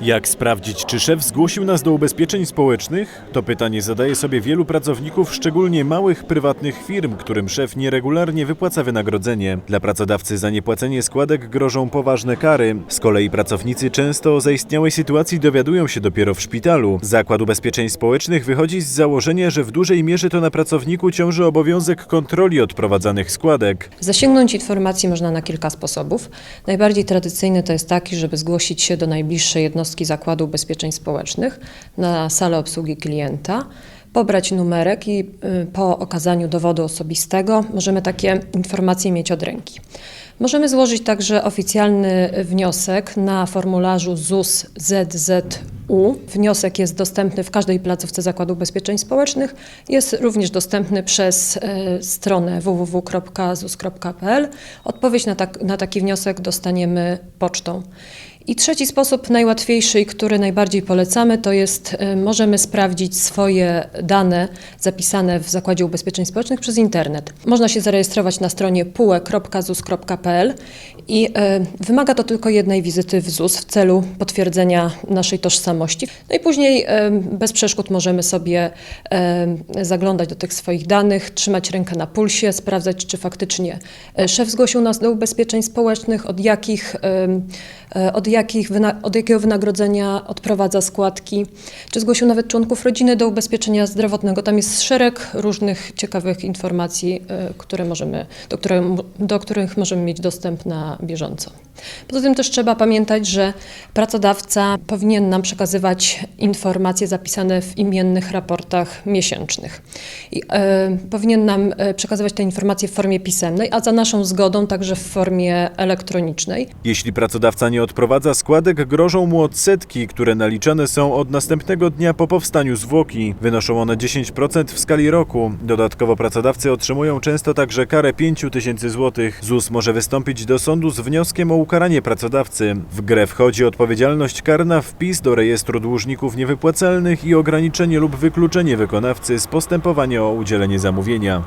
Jak sprawdzić, czy szef zgłosił nas do ubezpieczeń społecznych? To pytanie zadaje sobie wielu pracowników, szczególnie małych, prywatnych firm, którym szef nieregularnie wypłaca wynagrodzenie. Dla pracodawcy za niepłacenie składek grożą poważne kary. Z kolei pracownicy często o zaistniałej sytuacji dowiadują się dopiero w szpitalu. Zakład Ubezpieczeń Społecznych wychodzi z założenia, że w dużej mierze to na pracowniku ciąży obowiązek kontroli odprowadzanych składek. Zasięgnąć informacji można na kilka sposobów. Najbardziej tradycyjny to jest taki, żeby zgłosić się do najbliższej jednostki Zakładu Ubezpieczeń Społecznych na salę obsługi klienta, pobrać numerek i y, po okazaniu dowodu osobistego możemy takie informacje mieć od ręki. Możemy złożyć także oficjalny wniosek na formularzu ZUS ZZU. Wniosek jest dostępny w każdej placówce Zakładu Ubezpieczeń Społecznych. Jest również dostępny przez e, stronę www.zus.pl. Odpowiedź na, tak, na taki wniosek dostaniemy pocztą. I trzeci sposób, najłatwiejszy i który najbardziej polecamy, to jest e, możemy sprawdzić swoje dane zapisane w Zakładzie Ubezpieczeń Społecznych przez internet. Można się zarejestrować na stronie pue.zus.pl i e, wymaga to tylko jednej wizyty w ZUS w celu potwierdzenia naszej tożsamości. No i później e, bez przeszkód możemy sobie e, zaglądać do tych swoich danych, trzymać rękę na pulsie, sprawdzać, czy faktycznie szef zgłosił nas do ubezpieczeń społecznych, od jakich, od jakich od jakiego wynagrodzenia odprowadza składki, czy zgłosił nawet członków rodziny do ubezpieczenia zdrowotnego. Tam jest szereg różnych ciekawych informacji, które możemy, do, które, do których możemy mieć dostęp na bieżąco. Poza tym też trzeba pamiętać, że pracodawca powinien nam przekazywać informacje zapisane w imiennych raportach miesięcznych. I, e, powinien nam e, przekazywać te informacje w formie pisemnej, a za naszą zgodą także w formie elektronicznej. Jeśli pracodawca nie odprowadza składek, grożą mu odsetki, które naliczane są od następnego dnia po powstaniu zwłoki. Wynoszą one 10% w skali roku. Dodatkowo pracodawcy otrzymują często także karę 5 tysięcy złotych. ZUS może wystąpić do sądu z wnioskiem o ukaranie pracodawcy. W grę wchodzi odpowiedzialność karna, wpis do rejestru dłużników niewypłacalnych i ograniczenie lub wykluczenie wykonawcy z postępowania o udzielenie zamówienia.